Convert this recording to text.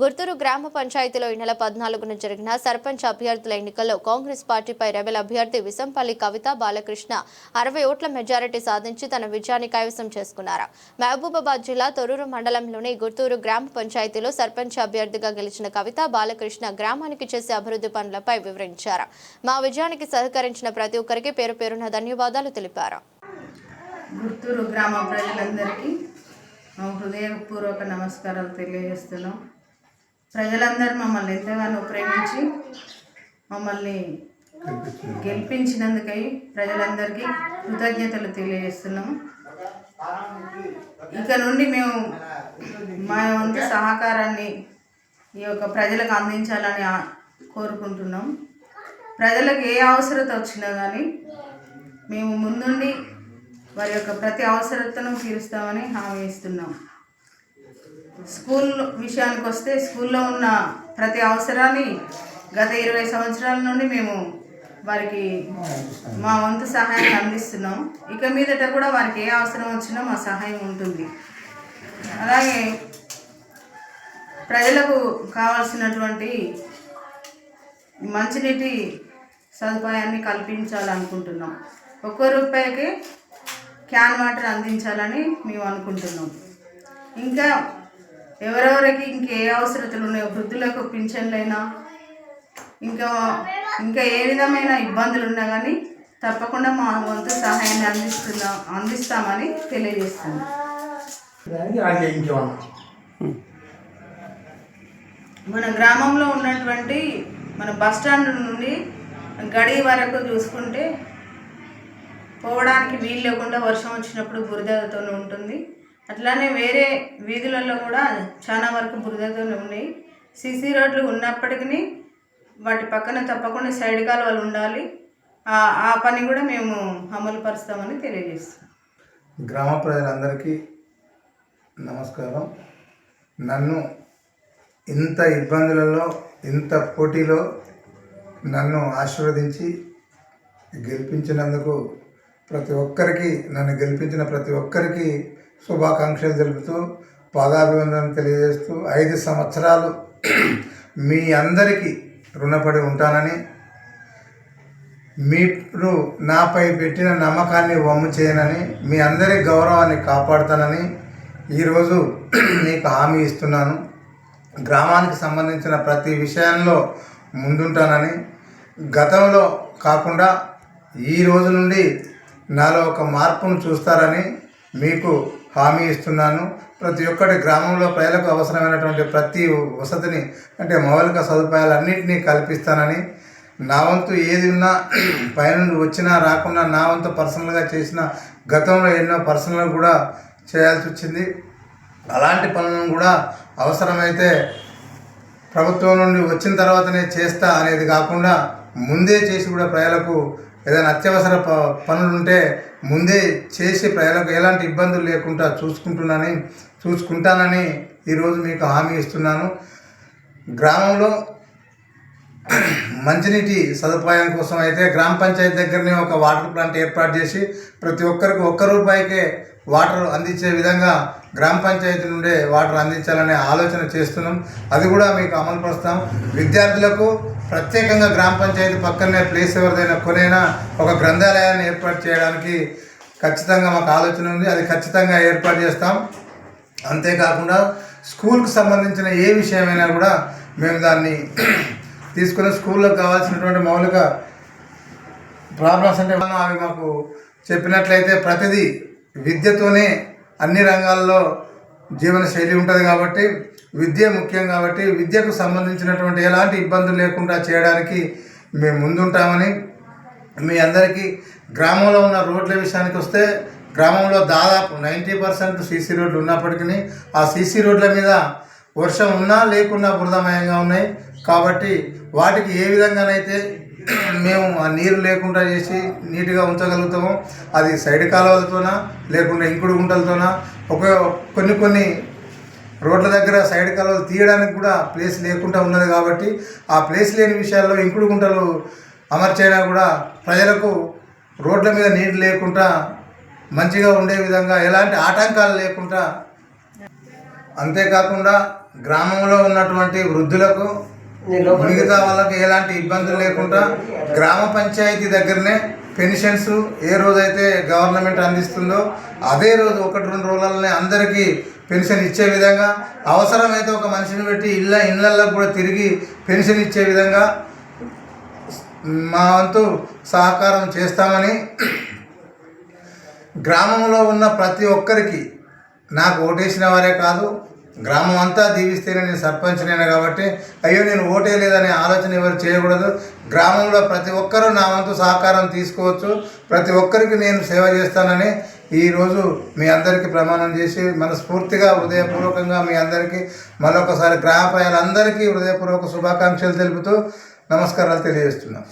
గుర్తూరు గ్రామ పంచాయతీలో ఈ నెల పద్నాలుగున జరిగిన సర్పంచ్ అభ్యర్థుల ఎన్నికల్లో కాంగ్రెస్ పార్టీపై రెబెల్ అభ్యర్థి విసంపల్లి కవిత బాలకృష్ణ అరవై ఓట్ల మెజారిటీ సాధించి తన విజయాన్ని కైవసం చేసుకున్నారు. మహబూబాబాద్ జిల్లా తొరూరు మండలంలోని గుర్తూరు గ్రామ పంచాయతీలో సర్పంచ్ అభ్యర్థిగా గెలిచిన కవిత బాలకృష్ణ గ్రామానికి చేసే అభివృద్ధి పనులపై వివరించారు. మా విజయానికి సహకరించిన ప్రతి ఒక్కరికి పేరు పేరున ధన్యవాదాలు తెలిపారు. గుర్తూరు గ్రామ ప్రజలందరికీ హృదయపూర్వక నమస్కారాలు తెలియజేస్తున్నాం. ప్రజలందరూ మమ్మల్ని ఎంతగానో ప్రేమించి మమ్మల్ని గెలిపించినందుకై ప్రజలందరికీ కృతజ్ఞతలు తెలియజేస్తున్నాము ఇక నుండి మేము మా వంతు సహకారాన్ని ఈ యొక్క ప్రజలకు అందించాలని కోరుకుంటున్నాం. ప్రజలకు ఏ అవసరత వచ్చినా కానీ మేము ముందుండి వారి యొక్క ప్రతి అవసరతను తీరుస్తామని హామీ ఇస్తున్నాం. స్కూల్ విషయానికి వస్తే స్కూల్లో ఉన్న ప్రతి అవసరాన్ని గత ఇరవై సంవత్సరాల నుండి మేము వారికి మా వంతు సహాయాన్ని అందిస్తున్నాం. ఇక మీదట కూడా వారికి ఏ అవసరం వచ్చినా మా సహాయం ఉంటుంది. అలాగే ప్రజలకు కావాల్సినటువంటి మంచినీటి సదుపాయాన్ని కల్పించాలనుకుంటున్నాం. ఒక్కో రూపాయికి క్యాన్ వాటర్ అందించాలని మేము అనుకుంటున్నాం. ఇంకా ఎవరెవరికి ఇంకే అవసరతలు ఉన్నాయో వృద్ధులకు పింఛన్లైనా ఇంకా ఇంకా ఏ విధమైన ఇబ్బందులు ఉన్నా కానీ తప్పకుండా మా వంతు సహాయాన్ని అందిస్తున్నా అందిస్తామని తెలియజేస్తున్నాం. మన గ్రామంలో ఉన్నటువంటి మన బస్ స్టాండ్ నుండి గడి వరకు చూసుకుంటే పోవడానికి వీలు లేకుండా వర్షం వచ్చినప్పుడు బురదతో ఉంటుంది. అట్లానే వేరే వీధులలో కూడా చాలా వరకు బురదతో ఉన్నాయి. సీసీ రోడ్లు ఉన్నప్పటికీ వాటి పక్కన తప్పకుండా సైడ్ కాలువలు ఉండాలి. ఆ- ఆ పని కూడా మేము అమలు పరుస్తామని తెలియజేస్తాం గ్రామ ప్రజలందరికీ నమస్కారం. నన్ను ఇంత ఇబ్బందులలో ఇంత పోటీలో నన్ను ఆశీర్వదించి గెలిపించినందుకు ప్రతి ఒక్కరికి నన్ను గెలిపించిన ప్రతి ఒక్కరికి శుభాకాంక్షలు తెలుపుతూ పాదాభివందనం తెలియజేస్తూ ఐదు సంవత్సరాలు మీ అందరికీ రుణపడి ఉంటానని మీరు నాపై పెట్టిన నమ్మకాన్ని వమ్ము చేయనని మీ అందరి గౌరవాన్ని కాపాడుతానని ఈరోజు మీకు హామీ ఇస్తున్నాను. గ్రామానికి సంబంధించిన ప్రతి విషయంలో ముందుంటానని గతంలో కాకుండా ఈ రోజు నుండి నాలో ఒక మార్పును చూస్తారని మీకు హామీ ఇస్తున్నాను. ప్రతి ఒక్కటి గ్రామంలో ప్రజలకు అవసరమైనటువంటి ప్రతి వసతిని అంటే మౌలిక సదుపాయాలన్నింటినీ కల్పిస్తానని నా వంతు ఏది ఉన్నా పైనుండి వచ్చినా రాకున్నా నా వంతు పర్సనల్గా చేసిన గతంలో ఎన్నో పర్సనల్ కూడా చేయాల్సి వచ్చింది. అలాంటి పనులను కూడా అవసరమైతే ప్రభుత్వం నుండి వచ్చిన తర్వాతనే చేస్తా అనేది కాకుండా ముందే చేసి కూడా ప్రజలకు ఏదైనా అత్యవసర ప పనులు ఉంటే ముందే చేసి ప్రజలకు ఎలాంటి ఇబ్బందులు లేకుండా చూసుకుంటున్నానని చూసుకుంటానని ఈరోజు మీకు హామీ ఇస్తున్నాను. గ్రామంలో మంచినీటి సదుపాయం కోసం అయితే గ్రామ పంచాయతీ దగ్గరనే ఒక వాటర్ ప్లాంట్ ఏర్పాటు చేసి ప్రతి ఒక్కరికి ఒక్క రూపాయికే వాటర్ అందించే విధంగా గ్రామ పంచాయతీ నుండే వాటర్ అందించాలనే ఆలోచన చేస్తున్నాం. అది కూడా మీకు అమలు పరుస్తాం. విద్యార్థులకు ప్రత్యేకంగా గ్రామ పంచాయతీ పక్కనే ప్లేస్ ఎవరిదైనా కొనైనా ఒక గ్రంథాలయాన్ని ఏర్పాటు చేయడానికి ఖచ్చితంగా మాకు ఆలోచన ఉంది. అది ఖచ్చితంగా ఏర్పాటు చేస్తాం. అంతేకాకుండా స్కూల్కి సంబంధించిన ఏ విషయమైనా కూడా మేము దాన్ని తీసుకుని స్కూల్లోకి కావాల్సినటువంటి మౌలిక ప్రాబ్లమ్స్ అంటే మనం అవి మాకు చెప్పినట్లయితే ప్రతిదీ విద్యతోనే అన్ని రంగాల్లో జీవన శైలి ఉంటుంది కాబట్టి విద్య ముఖ్యం కాబట్టి విద్యకు సంబంధించినటువంటి ఎలాంటి ఇబ్బందులు లేకుండా చేయడానికి మేము ముందుంటామని మీ అందరికీ గ్రామంలో ఉన్న రోడ్ల విషయానికి వస్తే గ్రామంలో దాదాపు నైంటీ పర్సెంట్ సీసీ రోడ్లు ఉన్నప్పటికీ ఆ సీసీ రోడ్ల మీద వర్షం ఉన్నా లేకున్నా బురదమయంగా ఉన్నాయి. కాబట్టి వాటికి ఏ విధంగానైతే మేము ఆ నీరు లేకుండా చేసి నీట్గా ఉంచగలుగుతాము అది సైడ్ కాలువలతోనా లేకుండా ఇంకుడు గుంటలతోనా ఒక కొన్ని కొన్ని రోడ్ల దగ్గర సైడ్ కాలువలు తీయడానికి కూడా ప్లేస్ లేకుండా ఉన్నది కాబట్టి ఆ ప్లేస్ లేని విషయాల్లో ఇంకుడు గుంటలు అమర్చైనా కూడా ప్రజలకు రోడ్ల మీద నీరు లేకుండా మంచిగా ఉండే విధంగా ఎలాంటి ఆటంకాలు లేకుండా అంతేకాకుండా గ్రామంలో ఉన్నటువంటి వృద్ధులకు మిగతా వాళ్ళకి ఎలాంటి ఇబ్బందులు లేకుండా గ్రామ పంచాయతీ దగ్గరనే పెన్షన్స్ ఏ రోజైతే గవర్నమెంట్ అందిస్తుందో అదే రోజు ఒకటి రెండు రోజులనే అందరికీ పెన్షన్ ఇచ్చే విధంగా అవసరమైతే ఒక మనిషిని పెట్టి ఇళ్ళ ఇళ్ళల్లో కూడా తిరిగి పెన్షన్ ఇచ్చే విధంగా మా వంతు సహకారం చేస్తామని గ్రామంలో ఉన్న ప్రతి ఒక్కరికి నాకు ఓటేసిన వారే కాదు గ్రామం అంతా దీవిస్తేనే నేను సర్పంచ్నైనా కాబట్టి అయ్యో నేను ఓటే లేదనే ఆలోచన ఎవరు చేయకూడదు. గ్రామంలో ప్రతి ఒక్కరూ నా వంతు సహకారం తీసుకోవచ్చు ప్రతి ఒక్కరికి నేను సేవ చేస్తానని ఈరోజు మీ అందరికీ ప్రమాణం చేసి మనస్ఫూర్తిగా హృదయపూర్వకంగా మీ అందరికీ మరొకసారి గ్రామ ప్రజలందరికీ హృదయపూర్వక శుభాకాంక్షలు తెలుపుతూ నమస్కారాలు తెలియజేస్తున్నాం.